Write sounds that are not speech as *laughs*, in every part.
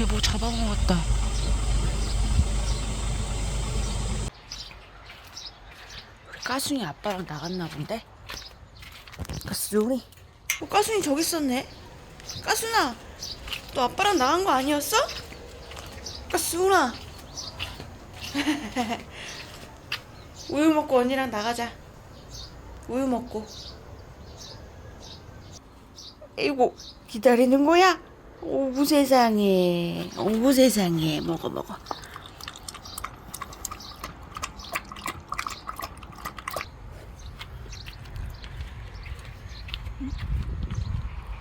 쟤 뭐 잡아먹었다. 까순이 아빠랑 나갔나 본데? 까순이? 어, 까순이 저기 있었네. 까순아, 너 아빠랑 나간 거 아니었어? 까순아. *laughs* 우유 먹고 언니랑 나가자. 우유 먹고. 이고 기다리는 거야? 오구 세상에, 오구 세상에, 먹어 먹어.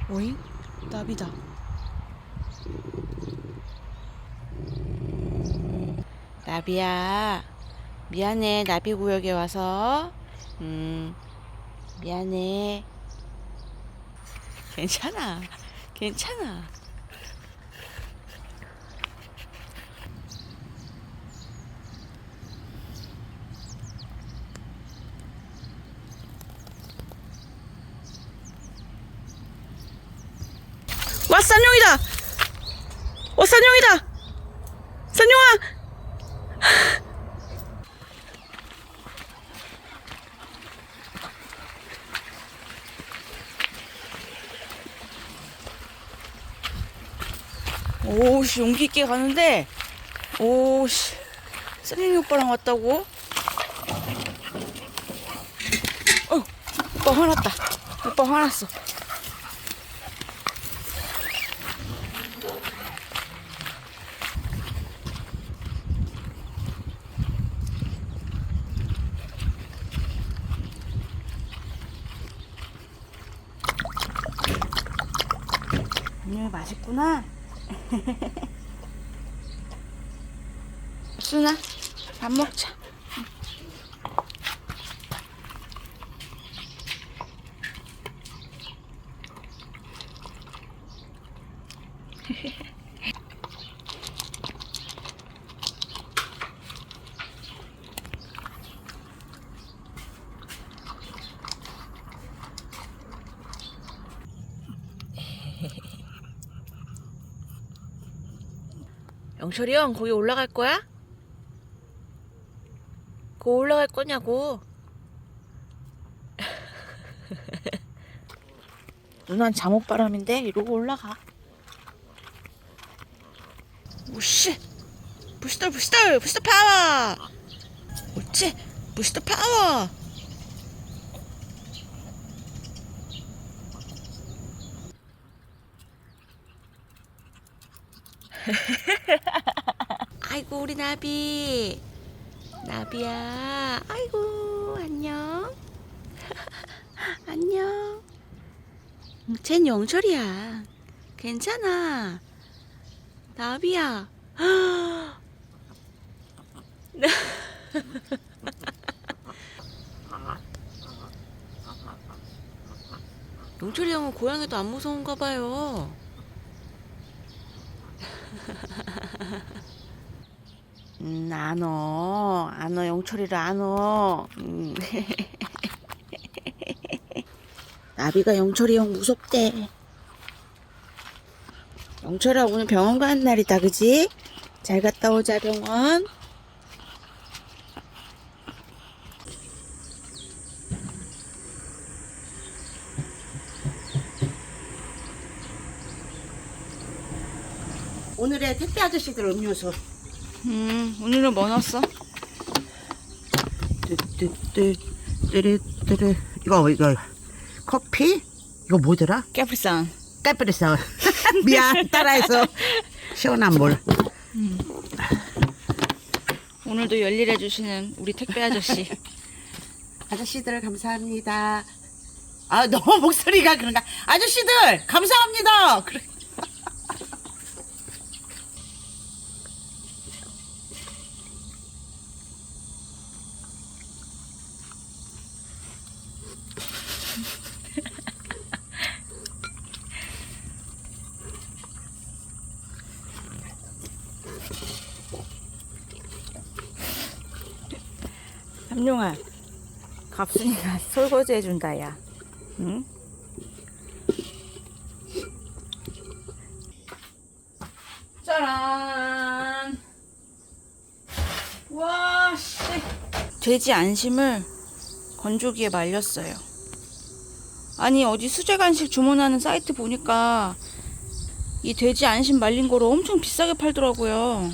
오잉? 나비다. 나비야, 미안해. 나비 구역에 와서. 음, 미안해. 괜찮아. 괜찮아. 와, 싼용이다! 와, 싼용이다! 싼용아! 오씨 용기 있게 가는데 오씨 셀린이 오빠랑 왔다고? 어 오빠 화났다 오빠 화났어 맛있구나. *laughs* 순아 밥 먹자 영철이 형 거기 올라갈 거야? 거 올라갈 거냐고. *laughs* 누난 잠옷바람인데 이러고 올라가. 오씨 부시더 부시더 부시더 파워! 옳지 부시더 파워 *laughs* 아이고 우리 나비. 나비야. 아이고 안녕. *laughs* 안녕. 쟨 영철이야. 괜찮아. 나비야. *gasps* 영철이 형은 고양이도 안 무서운가 봐요 음, 안 어. 안 어. 영철이를 안 어. 음. *laughs* 나비가 영철이 형 무섭대. 영철아, 오늘 병원 가는 날이다, 그지? 잘 갔다 오자, 병원. 오늘의 택배 아저씨들 음료수. 음, 오늘은 뭐 넣었어? 뜨뜨뜨 뜨르뜨르 이거 이거 커피 이거 뭐더라? 깨프리산. 까프리서 *laughs* 미안 따라해서 시원한 물. 오늘도 열일해 주시는 우리 택배 아저씨. *laughs* 아저씨들 감사합니다. 아 너무 목소리가 그런가? 아저씨들 감사합니다. 그래. 삼룡아, 갑순이가 *laughs* 설거지 해준다, 야. 응? 짜란. 와, 씨. 돼지 안심을 건조기에 말렸어요. 아니 어디 수제 간식 주문하는 사이트 보니까 이 돼지 안심 말린 거를 엄청 비싸게 팔더라고요.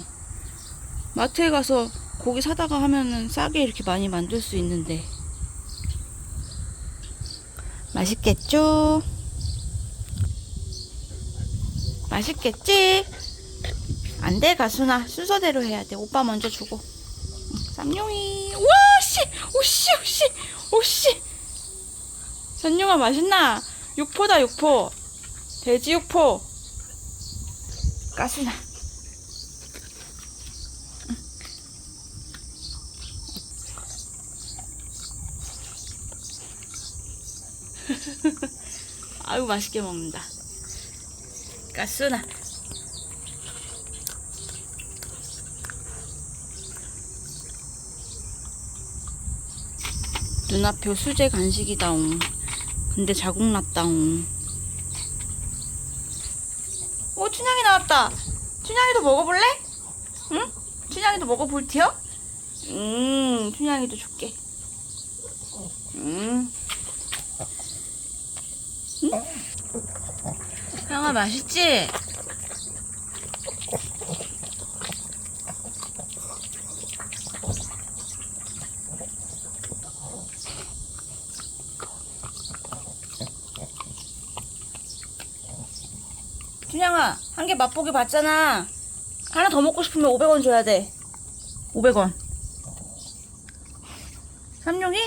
마트에 가서 고기 사다가 하면은 싸게 이렇게 많이 만들 수 있는데. 맛있겠죠? 맛있겠지? 안 돼 가수나 순서대로 해야 돼. 오빠 먼저 주고. 쌈용이. 와씨! 오씨 오씨! 오씨! 선용아 맛있나? 육포다 육포. 돼지 육포. 가스나 아유 맛있게 먹는다 가스나 눈앞에 수제 간식이다옹. 근데 자국 났다옹. 오, 춘향이 나왔다. 춘향이도 먹어볼래? 응? 춘향이도 먹어볼티요? 음, 춘향이도 줄게. 음. 향아, 맛있지? 춘향아, 한 개 맛보기 봤잖아. 하나 더 먹고 싶으면 500원 줘야 돼. 500원. 삼룡이?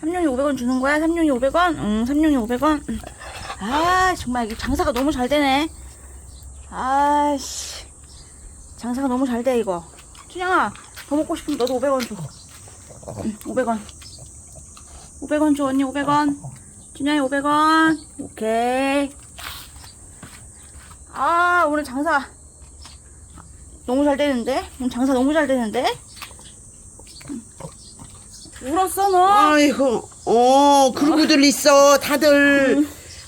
삼룡이 500원 주는 거야? 삼룡이 500원? 응, 삼룡이 500원. 응. 아, 정말 이게 장사가 너무 잘 되네. 아씨. 장사가 너무 잘 돼, 이거. 춘향아, 더 먹고 싶으면 너도 500원 줘. 응, 500원. 500원 줘, 언니 500원. 춘향이 500원. 오케이. 아 오늘 장사 너무 잘 되는데 오늘 장사 너무 잘 되는데 울었어 너 아이고, 어, 그러고들 있어. 다들,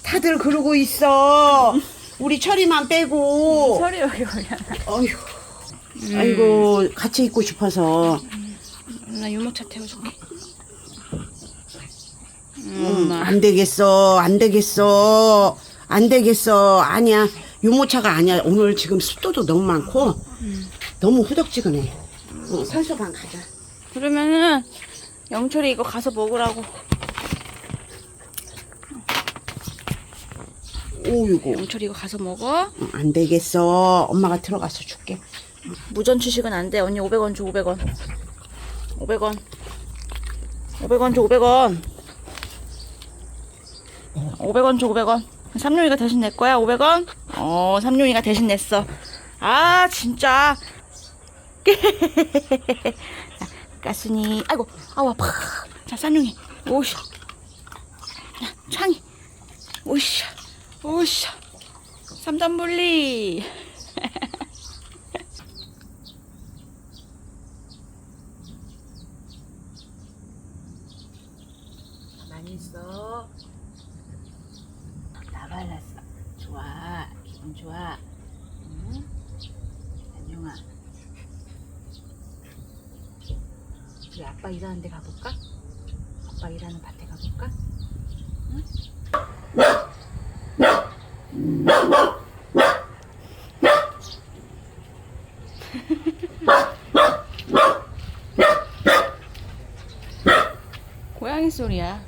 다들 그러고 있어. 우리 철이만 빼고. 소리 여기 올려 어휴. 아이고, 같이 있고 싶어서. 나 유모차 태워줄게 음, 안 되겠어, 안 되겠어, 안 되겠어. 아니야. 유모차가 아니야. 오늘 지금 습도도 너무 많고, 너무 후덕지근해. 어, 산소방 가자. 그러면은 영철이 이거 가서 먹으라고 오이고. 영철이 이거 가서 먹어. 어, 안 되겠어. 엄마가 들어가서 줄게. 무전 취식은 안 돼. 언니 500원 줘 500원. 500원. 500원 줘 500원. 500원 줘 500원. 삼룡이가 대신 낼 거야 500원? 어 삼룡이가 대신 냈어. 아 진짜. 자, *laughs* 가순이. 아이고 아우 아파. 자 삼룡이. 오샤 자, 창이. 오샤 오샤 삼단 분리 많이 있어. 나 발랐어. 좋아. 기분 좋아. 응? 안녕아. 우리 아빠 일하는 데 가볼까? 아빠 일하는 밭에 가볼까? 고양이 소리야